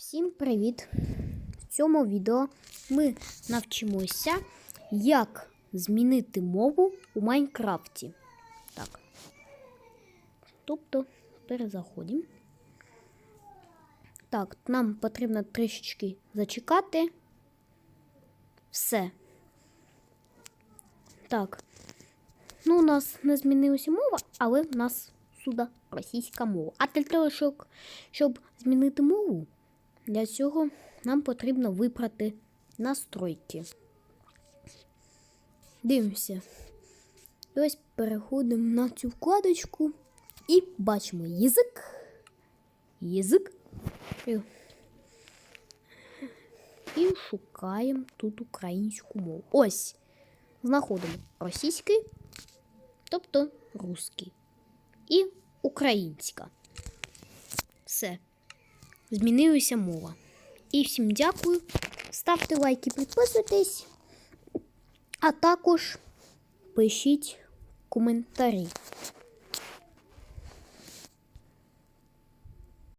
Всім привіт! В цьому відео ми навчимося, як змінити мову у Майнкрафті. Так. Тобто перезаходимо. Так, нам потрібно трішечки зачекати. Все. Так. Ну, у нас не змінилася мова, але в нас сюди російська мова. А для того, щоб, змінити мову, для цього нам потрібно вибрати настройки. Дивимося. І ось переходимо на цю вкладочку і бачимо язик. Язик. І, і шукаємо тут українську мову. Ось. Знаходимо російський, тобто русський. І українська. Все змінилася мова. І всім дякую. Ставте лайки, підписуйтесь, а також пишіть коментарі.